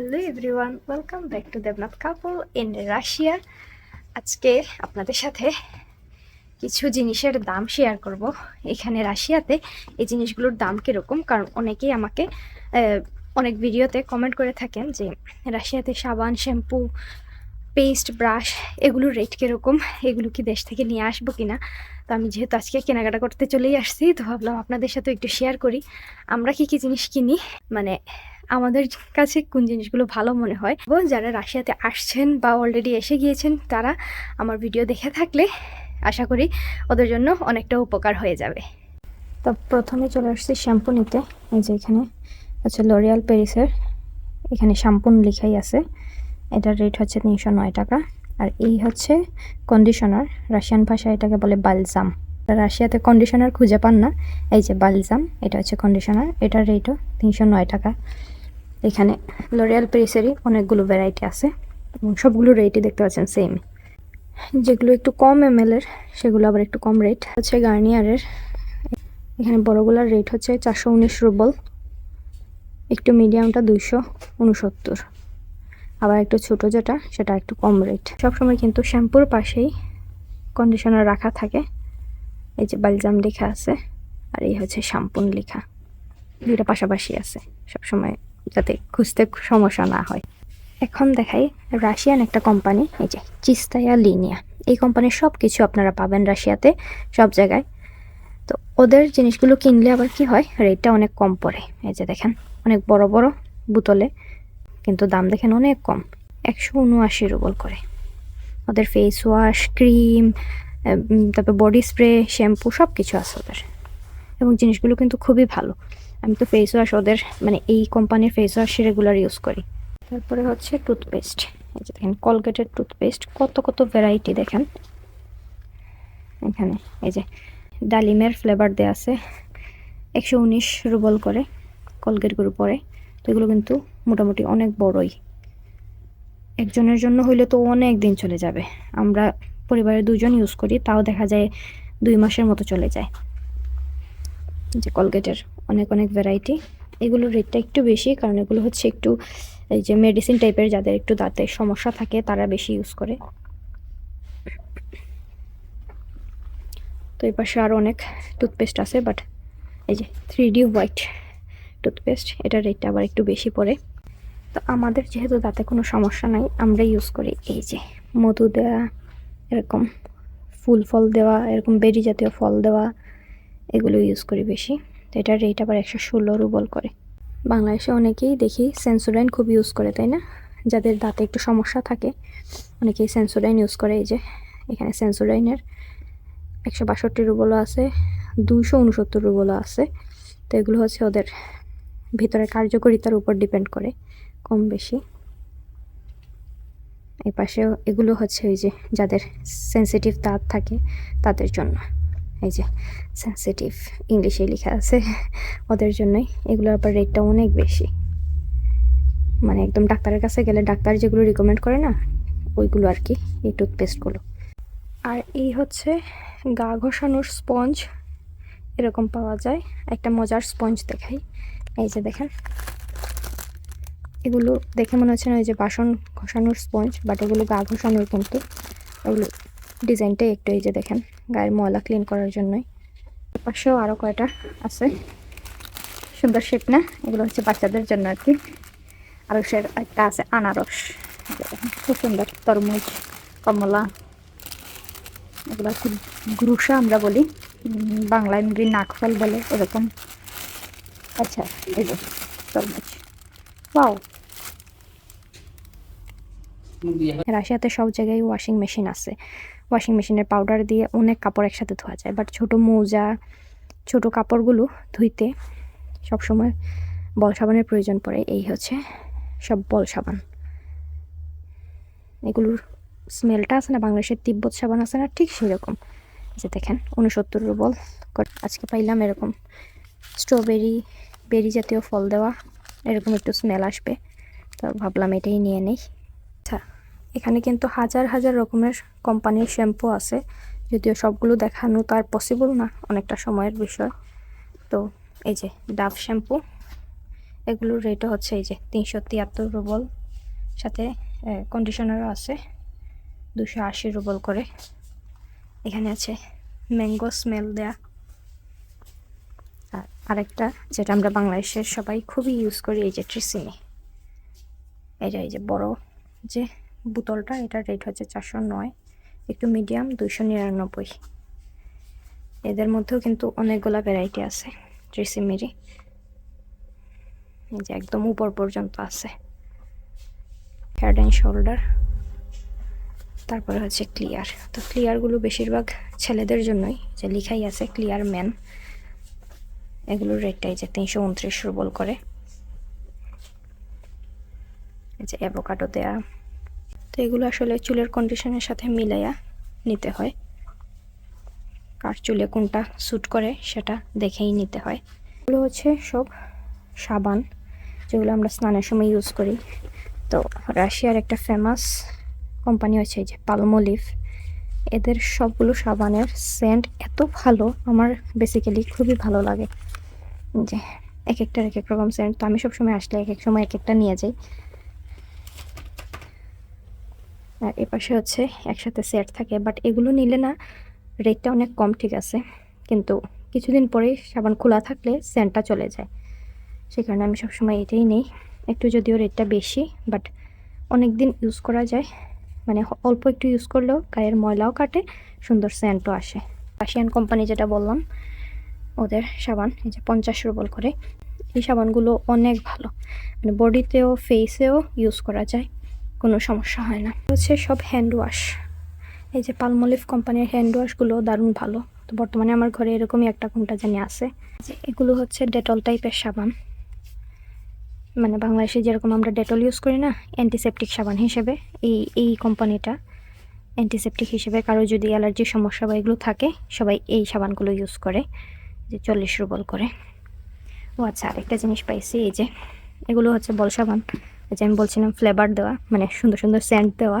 Hello everyone welcome back to Debnath couple in Russia আজকে আপনাদের সাথে কিছু জিনিসের দাম শেয়ার করব। এখানে রাশিয়াতে এই জিনিসগুলোর দাম কীরকম? কারণ অনেকেই আমাকে অনেক ভিডিওতে কমেন্ট করে থাকেন যে রাশিয়াতে সাবান, শ্যাম্পু পেস্ট ব্রাশ এগুলোর রেট কীরকম? এগুলো কি দেশ থেকে নিয়ে আসব কি না তো আমি যেহেতু আজকে কেনাকাটা করতে চলেই আসছি, তো ভাবলাম আপনাদের সাথে একটু শেয়ার করি। আমরা কি কি জিনিস কিনি? মানে আমাদের কাছে কোন জিনিসগুলো ভালো মনে হয় এবং যারা রাশিয়াতে আসছেন বা অলরেডি এসে গিয়েছেন, তারা আমার ভিডিও দেখে থাকলে আশা করি ওদের জন্য অনেকটা উপকার হয়ে যাবে। তো প্রথমে চলে আসছি শ্যাম্পু নিতে। এই যে এখানে হচ্ছে লরিয়াল প্যারিসের এখানে শ্যাম্পুন লেখাই আছে। এটার রেট হচ্ছে তিনশো নয় টাকা। আর এই হচ্ছে কন্ডিশনার রাশিয়ান ভাষায় এটাকে বলে বালজাম রাশিয়াতে কন্ডিশনার খুঁজে পান না, এই যে বালজাম এটা হচ্ছে কন্ডিশনার এটার রেটও তিনশো নয় টাকা। এখানে লরিয়াল প্রেসেরই অনেকগুলো ভ্যারাইটি আছে এবং সবগুলো রেটই দেখতে পাচ্ছেন সেম যেগুলো একটু কম এম এর, সেগুলো আবার একটু কম রেট হচ্ছে গার্নিয়ারের এখানে বড়গুলোর রেট হচ্ছে চারশো উনিশ রুবল একটু মিডিয়ামটা দুইশো উনসত্তর। আবার একটু ছোট যেটা, সেটা একটু কম রেট সবসময় কিন্তু শ্যাম্পুর পাশেই কন্ডিশনার রাখা থাকে। এই যে বালজাম লেখা আছে, আর এই হচ্ছে শ্যাম্পুন লেখা। দুইটা পাশাপাশি আছে সবসময়। যাতে খুঁজতে সমস্যা না হয়। এখন দেখাই রাশিয়ান একটা কোম্পানি এই যে চিস্তায়া লিনিয়া। এই কোম্পানির সব কিছু আপনারা পাবেন রাশিয়াতে, সব জায়গায়। তো ওদের জিনিসগুলো কিনলে আবার কি হয়? রেটটা অনেক কম পড়ে। এই যে দেখেন, অনেক বড় বড় বোতলে, কিন্তু দাম দেখেন অনেক কম, একশো উনআশি রুবল করে। ওদের ফেস ওয়াশ ক্রিম তারপর বডি স্প্রে শ্যাম্পু সব কিছু আছে ওদের। এবং জিনিসগুলো কিন্তু খুবই ভালো। আমি তো ফেস ওয়াশ ওদের মানে এই কোম্পানির ফেস ওয়াশ রেগুলার ইউজ করি। তারপরে হচ্ছে টুথপেস্ট এই যে দেখেন কলগেটের টুথপেস্ট কত কত ভ্যারাইটি দেখেন। এখানে, এই যে ডালিমের ফ্লেভার দেওয়া আছে, একশো উনিশ রুবল করে কলগেটগুলো পরে। তো এগুলো কিন্তু মোটামুটি অনেক বড়ই। একজনের জন্য হইলে তো অনেক দিন চলে যাবে। আমরা পরিবারের দুজন ইউজ করি, তাও দেখা যায় দুই মাসের মতো চলে যায়। যে কলগেটের অনেক অনেক ভ্যারাইটি এগুলোর রেটটা একটু বেশি, কারণ এগুলো হচ্ছে একটু, এই যে মেডিসিন টাইপের যাদের একটু দাঁতের সমস্যা থাকে, তারা বেশি ইউজ করে। তো এই পাশে আরও অনেক টুথপেস্ট আছে বাট এই যে থ্রি ডি হোয়াইট টুথপেস্ট এটার রেটটা আবার একটু বেশি পড়ে। তো আমাদের যেহেতু দাঁতে কোনো সমস্যা নাই, আমরা ইউজ করি এই যে মধু দেওয়া এরকম ফুল ফল দেওয়া, এরকম বেরি জাতীয় ফল দেওয়া, এগুলো ইউজ করি বেশি। তো এটার রেট আবার একশো ষোলো রুবল করে। বাংলাদেশে অনেকেই দেখি সেন্সোডাইন খুব ইউজ করে, তাই না? যাদের দাঁতে একটু সমস্যা থাকে, অনেকেই সেন্সোডাইন ইউজ করে। এই যে, এখানে সেন্সোডাইনের একশো বাষট্টি রুবলও আছে দুশো উনসত্তর রুবলও আছে। তো এগুলো হচ্ছে ওদের ভিতরে কার্যকরিতার উপর ডিপেন্ড করে, কম বেশি। এই পাশেও এগুলো হচ্ছে ওই যে, যাদের সেন্সিটিভ দাঁত থাকে তাদের জন্য। এই যে সেন্সিটিভ ইংলিশে লেখা আছে, ওদের জন্যই। এগুলোর আবার রেটটা অনেক বেশি। মানে একদম ডাক্তারের কাছে গেলে ডাক্তার যেগুলো রিকমেন্ড করে না, ওইগুলো আর কি, এই টুথপেস্টগুলো আর এই হচ্ছে গা ঘষানোর স্পঞ্জ এরকম পাওয়া যায়। একটা মজার স্পঞ্জ দেখাই। এই যে দেখেন। এগুলো দেখে মনে হচ্ছে না এই যে বাসন ঘষানোর স্পঞ্জ বাট এগুলো গা ঘষানোর কিন্তু এগুলো ডিজাইনটাই একটু এই যে দেখেন। গায়ের ময়লা ক্লিন করার জন্যই। পাশেও আরও কয়টা আছে। সুন্দর শেপ না? এগুলো হচ্ছে বাচ্চাদের জন্য আর কি আরও সে একটা আছে আনারস। খুব সুন্দর তরমুজ কমলা। এগুলো খুব গ্রুসা আমরা বলি। বাংলায় মেবি নাকফল বলে এরকম আচ্ছা এই যে তরমুজ। ওয়াও রাশিয়াতে সব জায়গায় ওয়াশিং মেশিন আছে। ওয়াশিং মেশিনের পাউডার দিয়ে অনেক কাপড় একসাথে ধোয়া যায়। বাট ছোট মোজা, ছোট কাপড়গুলো ধুইতে সবসময় বল সাবানের প্রয়োজন পড়ে। এই হচ্ছে সব বল সাবান। এগুলোর স্মেলটা আছে না, বাংলাদেশের তিব্বত সাবান আছে না, ঠিক সেরকম। যে দেখেন উনসত্তর করে আজকে পাইলাম এরকম স্ট্রবেরি বেরি জাতীয় ফল দেওয়া, এরকম একটু স্মেল আসবে। তো ভাবলাম এটাই নিয়ে নেই। এখানে কিন্তু হাজার হাজার রকমের কোম্পানির শ্যাম্পু আছে। যদিও সবগুলো দেখানো তার পসিবল না, অনেকটা সময়ের বিষয়। তো এই যে ডাভ শ্যাম্পু এগুলোর রেটও হচ্ছে এই যে তিনশো তিয়াত্তর রুবল সাথে কন্ডিশনারও আছে, দুশো আশি রুবল করে। এখানে আছে ম্যাঙ্গো স্মেল দেয়া। আর আরেকটা যেটা আমরা বাংলাদেশের সবাই খুবই ইউজ করি, এই যে ট্রিসিমি এটা এই যে বড় যে বোতলটা, এটার রেট হচ্ছে চারশো নয়, একটু মিডিয়াম দুইশো নিরানব্বই। এদের মধ্যেও কিন্তু অনেকগুলা ভ্যারাইটি আছে ট্রিসিমিরি এই যে একদম উপর পর্যন্ত আছে। হেড অ্যান্ড শোল্ডার তারপরে হচ্ছে ক্লিয়ার তো ক্লিয়ারগুলো বেশিরভাগ ছেলেদের জন্যই, যে লিখাই আছে ক্লিয়ার ম্যান এগুলোর রেটটাই যে তিনশো উনত্রিশ রুবল করে। এই যে অ্যাভোকাডো দেয়া। তো এগুলো আসলে চুলের কন্ডিশনের সাথে মিলাইয়া নিতে হয়। কার চুলে কোনটা স্যুট করে সেটা দেখেই নিতে হয়। এগুলো হচ্ছে সব সাবান, যেগুলো আমরা স্নানের সময় ইউজ করি। তো রাশিয়ার একটা ফেমাস কোম্পানি হচ্ছে যে পালমোলিভ এদের সবগুলো সাবানের সেন্ট এত ভালো, আমার বেসিক্যালি খুবই ভালো লাগে। যে এক একটার এক এক রকম সেন্ট তো আমি সবসময় আসলে এক এক সময় এক একটা নিয়ে যাই। আর এপাশে হচ্ছে একসাথে সেট থাকে বাট এগুলো নিলে না রেটটা অনেক কম, ঠিক আছে? কিন্তু কিছুদিন পরেই সাবান খোলা থাকলে সেন্টটা চলে যায়। সেই কারণে আমি সবসময় এটাই নেই। একটু যদিও রেটটা বেশি বাট অনেক দিন ইউজ করা যায়। মানে অল্প একটু ইউজ করলেও গায়ের ময়লাও কাটে, সুন্দর সেন্টও আসে। রাশিয়ান কোম্পানি যেটা বললাম, ওদের সাবান, এই যে পঞ্চাশ রুবল করে, এই সাবানগুলো অনেক ভালো। মানে বডিতেও ফেসেও ইউজ করা যায়। কোনো সমস্যা হয় না। হচ্ছে সব হ্যান্ড ওয়াশ এই যে পালমলিভ কোম্পানির হ্যান্ড ওয়াশগুলো দারুণ ভালো। তো বর্তমানে আমার ঘরে এরকমই একটা কোনটা জানি আছে। এগুলো হচ্ছে ডেটল টাইপের সাবান। মানে বাংলাদেশে যেরকম আমরা ডেটল ইউজ করি না অ্যান্টিসেপটিক সাবান হিসেবে। এই এই কোম্পানিটা অ্যান্টিসেপটিক হিসেবে কারও যদি অ্যালার্জির সমস্যা বা এগুলো থাকে, সবাই এই সাবানগুলো ইউজ করে। যে চল্লিশ রুবল করে। ও আচ্ছা আরেকটা জিনিস পাইছি, এই যে এগুলো হচ্ছে বল সাবান। যে আমি বলছিলাম ফ্লেভার দেওয়া মানে সুন্দর সুন্দর সেন্ট দেওয়া,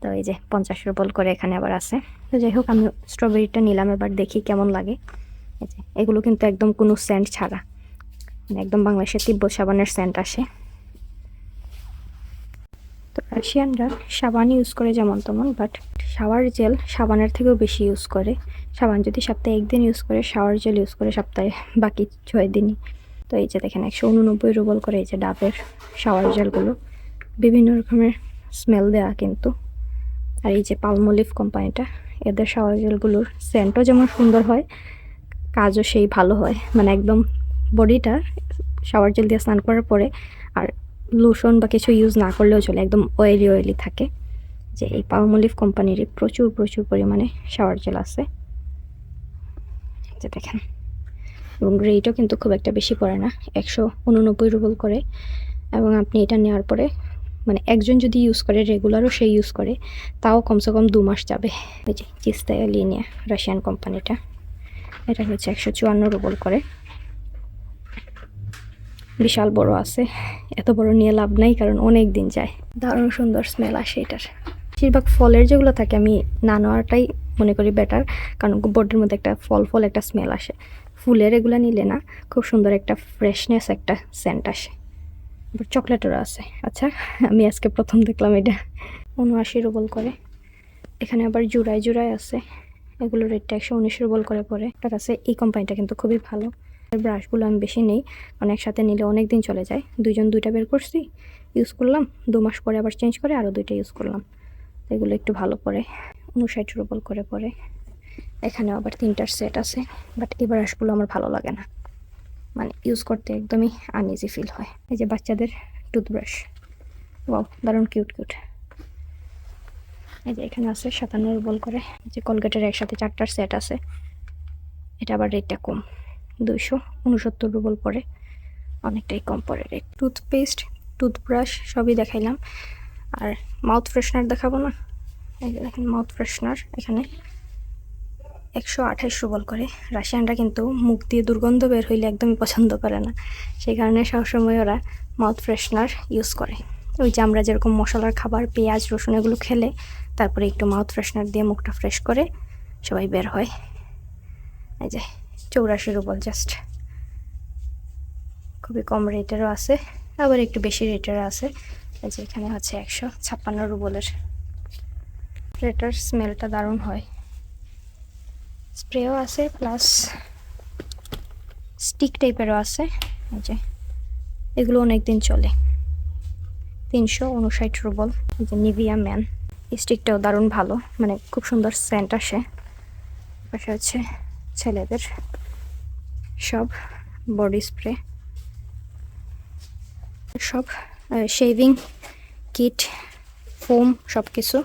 তো এই যে পঞ্চাশ রুবল করে এখানে আবার আছে। তো যাই হোক, আমি স্ট্রবেরিটা নিলাম এবার, দেখি কেমন লাগে। এই যে, এগুলো কিন্তু একদম কোনো সেন্ট ছাড়া। মানে একদম বাংলাদেশের তিব্বত সাবানের সেন্ট আসে। তো রাশিয়ানরা সাবান ইউজ করে যেমন তেমন বাট শাওয়ার জেল সাবানের থেকেও বেশি ইউজ করে। সাবান যদি সপ্তাহে একদিন ইউজ করে শাওয়ার জেল ইউজ করে সপ্তাহে বাকি ছয় দিনই। তো এই যে দেখেন, একশো উননব্বই রুবল করে এই যে ডাবের শাওয়ার জেলগুলো, বিভিন্ন রকমের স্মেল দেওয়া কিন্তু। আর এই যে পালমোলিভ কোম্পানিটা, এদের শাওয়ার জেলগুলোর সেন্টও যেমন সুন্দর হয়, কাজও সেই ভালো হয়। মানে একদম বডিটা শাওয়ার জেল দিয়ে স্নান করার পরে আর লোশন বা কিছু ইউজ না করলেও চলে, একদম অয়েলি অয়েলি থাকে। যে এই পালমোলিভ কোম্পানিরই প্রচুর প্রচুর পরিমাণে শাওয়ার জেল আছে। যে দেখেন। এবং রেটও কিন্তু খুব একটা বেশি পড়ে না, একশো উননব্বই রুবল করে। এবং আপনি এটা নেওয়ার পরে মানে একজন যদি ইউজ করে রেগুলারও সে ইউজ করে, তাও কমসে কম দু মাস যাবে। এই যে চিস্তায়া লিনিয়া, রাশিয়ান কোম্পানিটা, এটা হচ্ছে একশো চুয়ান্ন রুবল করে। বিশাল বড় আছে, এত বড় নিয়ে লাভ নাই, কারণ অনেক দিন যায়। দারুণ সুন্দর স্মেল আসে এটার। বেশিরভাগ ফলের যেগুলো থাকে, আমি না নেওয়াটাই মনে করি বেটার কারণ বোর্ডের মধ্যে একটা ফল ফল একটা স্মেল আসে। ফুলের এগুলো নিলে না খুব সুন্দর একটা ফ্রেশনেস একটা সেন্ট আসে। আবার চকলেটেরও আছে। আচ্ছা আমি আজকে প্রথম দেখলাম এটা। উনআশি রুবল করে। এখানে আবার জুড়াই জুড়াই আছে। এগুলো রেটটা একশো উনিশ রুবল করে পড়ে। তার কাছে এই কোম্পানিটা কিন্তু খুবই ভালো। ব্রাশগুলো আমি বেশি নেই। কারণ একসাথে নিলে অনেক দিন চলে যায়। দুইজন দুইটা বের করছি ইউজ করলাম। দু মাস পরে আবার চেঞ্জ করে আরও দুইটা ইউজ করলাম। এগুলো একটু ভালো পরে উনষাট রুবল করে পড়ে। এখানে আবার তিনটার সেট আছে বাট এই ব্রাশগুলো আমার ভালো লাগে না। মানে ইউজ করতে একদমই আনইজি ফিল হয়। এই যে বাচ্চাদের টুথব্রাশ ওয়াও দারুণ কিউট কিউট এই যে এখানে আছে সাতান্ন রুবল করে। যে কলগেটের একসাথে চারটার সেট আছে। এটা আবার রেটটা কম। দুইশো উনসত্তর রুবল পরে অনেকটাই কম পড়ে রেট টুথপেস্ট টুথব্রাশ সবই দেখাইলাম। আর মাউথ ফ্রেশনার দেখাবো না? এই যে দেখেন মাউথ ফ্রেশনার এখানে। একশো আঠাশ রুবল করে। রাশিয়ানরা কিন্তু মুখ দিয়ে দুর্গন্ধ বের হইলে একদমই পছন্দ করে না। সেই কারণে সবসময় ওরা মাউথ ফ্রেশনার ইউজ করে। ওই যে আমরা যেরকম মশলার খাবার, পেঁয়াজ, রসুন এগুলো খেলে, তারপরে একটু মাউথ ফ্রেশনার দিয়ে মুখটা ফ্রেশ করে সবাই বের হয়। এই যে, চৌরাশি রুবল জাস্ট খুবই কম রেটেরও আছে, আবার একটু বেশি রেটেরও আছে। এই যে এখানে হচ্ছে একশো ছাপ্পান্ন রুবলের। রেটার স্মেলটা দারুণ হয়। স্প্রেও আছে, প্লাস স্টিক টাইপেরও আছে। এই যে, এগুলো অনেক দিন চলে। তিনশো উনষাট রুবল এই যে নিভিয়া ম্যান। স্টিকটাও দারুণ ভালো। মানে খুব সুন্দর সেন্ট আসে। পাশে হচ্ছে ছেলেদের সব বডি স্প্রে। সব শেভিং কিট ফোম সব কিছু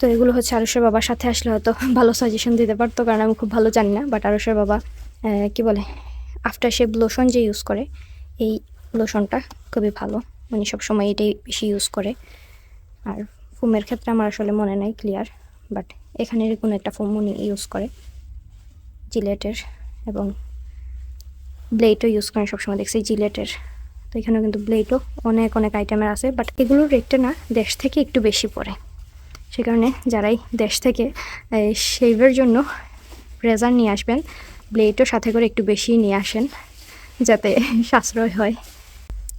তো এগুলো হচ্ছে আরুষের বাবার সাথে আসলে হয়তো ভালো সাজেশন দিতে পারতো, কারণ আমি খুব ভালো জানি না বাট আরুষের বাবা কি বলে আফটার শেভ লোশন যে ইউজ করে, এই লোশনটা খুবই ভালো। উনি সবসময় এটাই বেশি ইউজ করে। আর ফোমের ক্ষেত্রে আমার আসলে মনে নাই ক্লিয়ার বাট এখানের কোনো একটা ফোম উনি ইউজ করে। জিলেটের এবং ব্লেডও ইউজ করেন সবসময় দেখছি জিলেটের তো এখানেও কিন্তু ব্লেডও অনেক অনেক আইটেমের আছে বাট এগুলোর রেটটা না দেশ থেকে একটু বেশি পড়ে। সে কারণে যারাই দেশ থেকে শেভের জন্য রেজার নিয়ে আসবেন, ব্লেডও সাথে করে একটু বেশি নিয়ে আসেন, যাতে সাশ্রয় হয়।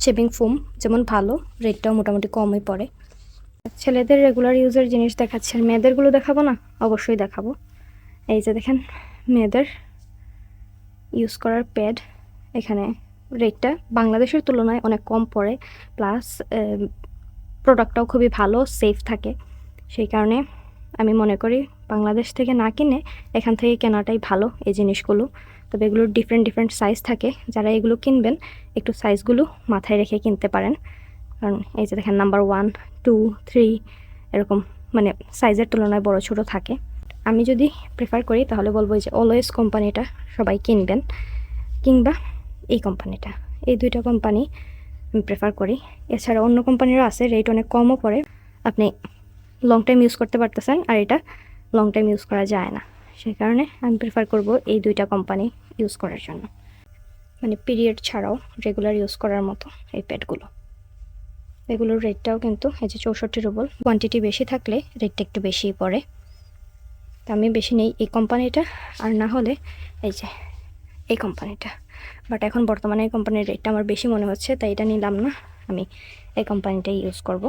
শেভিং ফোম যেমন ভালো, রেটটাও মোটামুটি কমই পড়ে। ছেলেদের রেগুলার ইউজের জিনিস দেখাচ্ছে, আর মেয়েদেরগুলো দেখাবো না? অবশ্যই দেখাবো। এই যে দেখেন, মেয়েদের ইউজ করার প্যাড, এখানে রেটটা বাংলাদেশের তুলনায় অনেক কম পড়ে, প্লাস প্রোডাক্টটাও খুবই ভালো, সেফ থাকে। সেই কারণে আমি মনে করি বাংলাদেশ থেকে না কিনে এখান থেকে কেনাটাই ভালো এই জিনিসগুলো। তবে এগুলোর ডিফারেন্ট ডিফারেন্ট সাইজ থাকে। যারা এগুলো কিনবেন, একটু সাইজগুলো মাথায় রেখে কিনতে পারেন। কারণ এই যে দেখেন নাম্বার ওয়ান টু থ্রি এরকম মানে সাইজের তুলনায় বড়, ছোট থাকে। আমি যদি প্রেফার করি, তাহলে বলব যে অলওয়েজ কোম্পানিটা সবাই কিনবেন, কিংবা এই কোম্পানিটা এই দুইটা কোম্পানি আমি প্রেফার করি। এছাড়া অন্য কোম্পানিরও আছে রেট অনেক কমও পড়ে। আপনি লং টাইম ইউজ করতে পারতেছেন, আর এটা লং টাইম ইউজ করা যায় না। সেই কারণে আমি প্রেফার করব এই দুইটা কোম্পানি ইউজ করার জন্য। মানে পিরিয়ড ছাড়াও রেগুলার ইউজ করার মতো এই প্যাডগুলো এগুলোর রেটটাও কিন্তু এই যে চৌষট্টি রুবল কোয়ান্টিটি বেশি থাকলে রেটটা একটু বেশিই পড়ে। তা আমি বেশি নেই এই কোম্পানিটা আর না হলে এই যে এই কোম্পানিটা বাট এখন বর্তমানে এই কোম্পানির রেটটা আমার বেশি মনে হচ্ছে, তাই এটা নিলাম না, আমি এই কোম্পানিটাই ইউজ করব।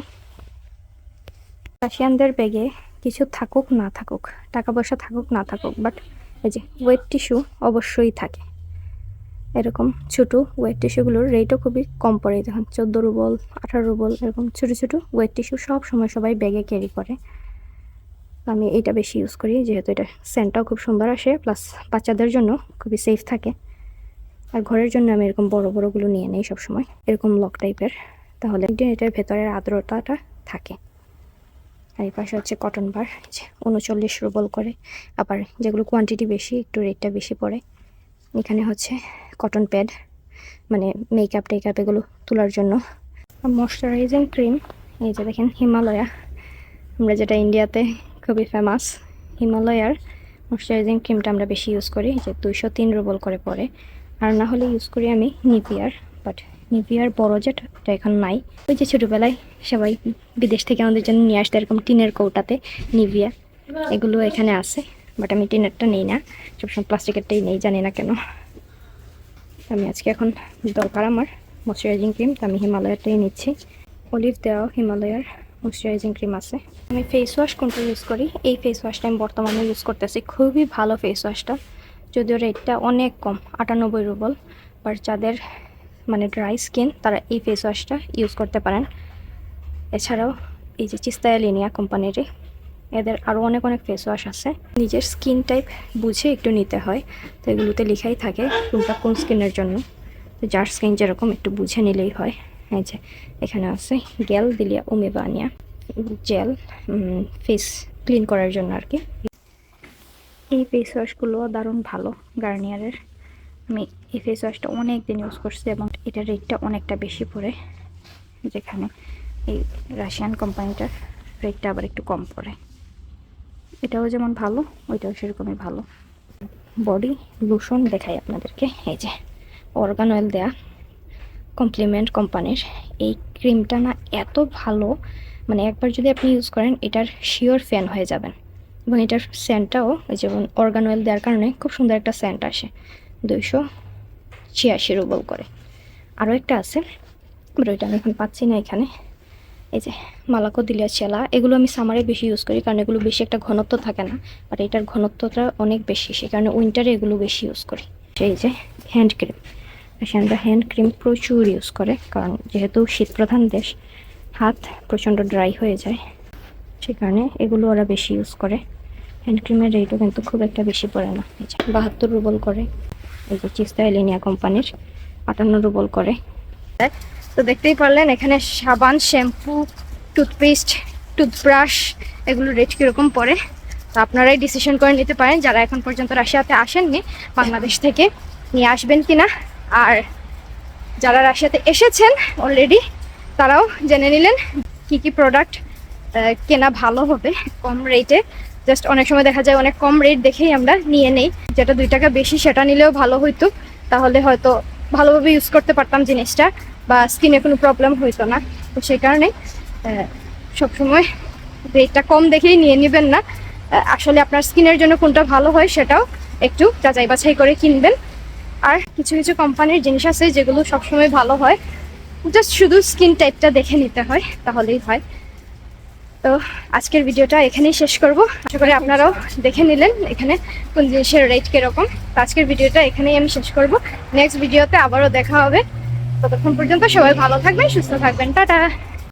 রাশিয়ানদের ব্যাগে কিছু থাকুক, না থাকুক টাকা পয়সা থাকুক, না থাকুক বাট এই যে ওয়েট টিস্যু অবশ্যই থাকে। এরকম ছোটো ওয়েট টিস্যুগুলোর রেটও খুবই কম পড়ে। দেখুন চোদ্দ রুবল আঠারো রুবল এরকম ছোটো ছোটো ওয়েট টিস্যু সব সময় সবাই ব্যাগে ক্যারি করে। আমি এটা বেশি ইউজ করি, যেহেতু এটা সেন্টটাও খুব সুন্দর আসে প্লাস বাচ্চাদের জন্য খুবই সেফ থাকে। আর ঘরের জন্য আমি এরকম বড় বড়গুলো নিয়ে নেই সবসময়, এরকম লক টাইপের তাহলে এটার ভেতরের আর্দ্রতাটা থাকে। আর এই পাশে হচ্ছে কটন বার উনচল্লিশ রুবল করে। আবার যেগুলো কোয়ান্টিটি বেশি, একটু রেটটা বেশি পড়ে। এখানে হচ্ছে কটন প্যাড মানে মেকআপ টেকআপ এগুলো তোলার জন্য। ময়শ্চারাইজিং ক্রিম এই যে দেখেন হিমালয়া। আমরা যেটা ইন্ডিয়াতে খুবই ফেমাস হিমালয়ার ময়শ্চারাইজিং ক্রিমটা আমরা বেশি ইউজ করি যে দুইশো তিন রুবল করে পড়ে। আর না হলে ইউজ করি আমি নিভিয়ার বাট নিভিয়ার বড় যেটা এখন নাই। ওই যে ছোটোবেলায় সবাই বিদেশ থেকে আমাদের জন্য নিয়ে আসতে এরকম টিনের কৌটাতে নিভিয়া। এগুলো এখানে আছে বাট আমি টিনেরটা নেই না। সবসময় প্লাস্টিকেরটাই নেই, জানি না কেন। আমি আজকে এখন দরকার আমার ময়শ্চারাইজিং ক্রিম তো আমি হিমালয়ারটাই নিচ্ছি। অলিভ দেওয়া হিমালয়ার ময়শ্চারাইজিং ক্রিম আছে। আমি ফেস ওয়াশ কোনটা ইউজ করি? এই ফেস ওয়াশটা আমি বর্তমানে ইউজ করতেছি। খুবই ভালো ফেস ওয়াশটা যদিও রেটটা অনেক কম, আটানব্বই রুবল বাট যাদের মানে ড্রাই স্কিন তারা এই ফেস ওয়াশটা ইউজ করতে পারেন। এছাড়াও এই যে চিস্তায়া লিনিয়া কোম্পানিরই এদের আরও অনেক অনেক ফেস ওয়াশ আছে। নিজের স্কিন টাইপ বুঝে একটু নিতে হয়। তো এগুলোতে লেখাই থাকে কোনটা কোন স্কিনের জন্য। তো যার স্কিন যেরকম একটু বুঝে নিলেই হয়। এই যে এখানে আছে গেল দিলিয়া ওমেবানিয়া জেল ফেস ক্লিন করার জন্য আর কি। এই ফেস ওয়াশগুলো দারুণ ভালো গার্নিয়ারের আমি এই ফেস ওয়াশটা অনেক দিন ইউজ করছি এবং এটার রেটটা অনেকটা বেশি পড়ে, যেখানে এই রাশিয়ান কোম্পানিটার রেটটা আবার একটু কম পড়ে। এটাও যেমন ভালো, ওইটাও সেরকমই ভালো। বডি লোশন দেখাই আপনাদেরকে, এই যে অর্গান অয়েল দেয়া কমপ্লিমেন্ট কোম্পানির এই ক্রিমটা না এত ভালো মানে একবার যদি আপনি ইউজ করেন, এটার শিওর ফ্যান হয়ে যাবেন। এবং এটার সেন্টটাও যেমন অর্গান অয়েল দেওয়ার কারণে খুব সুন্দর একটা সেন্ট আসে। দুইশো ছিয়াশি রুবল করে। আরও একটা আছে, বাট ওইটা আমি এখন পাচ্ছি না এখানে। এই যে, মালাকো দিলিয়া চেলা এগুলো আমি সামারে বেশি ইউজ করি কারণ এগুলো বেশি একটা ঘনত্ব থাকে না, বাট এটার ঘনত্বটা অনেক বেশি, সে কারণে উইন্টারে এগুলো বেশি ইউজ করি। সেই যে হ্যান্ড ক্রিম রাশিয়ানরা হ্যান্ড ক্রিম প্রচুর ইউজ করে, কারণ যেহেতু শীতপ্রধান দেশ, হাত প্রচণ্ড ড্রাই হয়ে যায়, সে কারণে এগুলো ওরা বেশি ইউজ করে। হ্যান্ড ক্রিমের রেটও কিন্তু খুব একটা বেশি পড়ে না। বাহাত্তর রুবল করে। তো দেখতেই পারলেন, এখানে সাবান, শ্যাম্পু, টুথপেস্ট, টুথব্রাশ এগুলোর রেট কীরকম পড়ে? তো আপনারাই ডিসিশন করে নিতে পারেন, যারা এখন পর্যন্ত রাশিয়াতে আসেননি, বাংলাদেশ থেকে নিয়ে আসবেন কিনা। আর যারা রাশিয়াতে এসেছেন অলরেডি তারাও জেনে নিলেন কি কি প্রোডাক্ট কেনা ভালো হবে, কম রেটে জাস্ট অনেক সময় দেখা যায় অনেক কম রেট দেখেই আমরা নিয়ে নেই। যেটা দুই টাকা বেশি, সেটা নিলেও ভালো হইতো। তাহলে হয়তো ভালোভাবে ইউজ করতে পারতাম জিনিসটা বা স্কিনে কোনো প্রবলেম হইতো না। তো সেই কারণে সবসময় রেটটা কম দেখেই নিয়ে নেবেন না। আসলে আপনার স্কিনের জন্য কোনটা ভালো হয় সেটাও একটু যাচাই বাছাই করে কিনবেন। আর কিছু কিছু কোম্পানির জিনিস আছে যেগুলো সবসময় ভালো হয়। জাস্ট শুধু স্কিন টাইপটা দেখে নিতে হয়, তাহলেই হয়। তো আজকের ভিডিওটা এখানেই শেষ করব। আশা করি আপনারাও দেখে নিলেন এখানে কোন জিনিসের রেট কীরকম। তো আজকের ভিডিওটা এখানেই আমি শেষ করব। নেক্সট ভিডিওতে আবারও দেখা হবে। ততক্ষণ পর্যন্ত সবাই ভালো থাকবেন, সুস্থ থাকবেন। টাটা!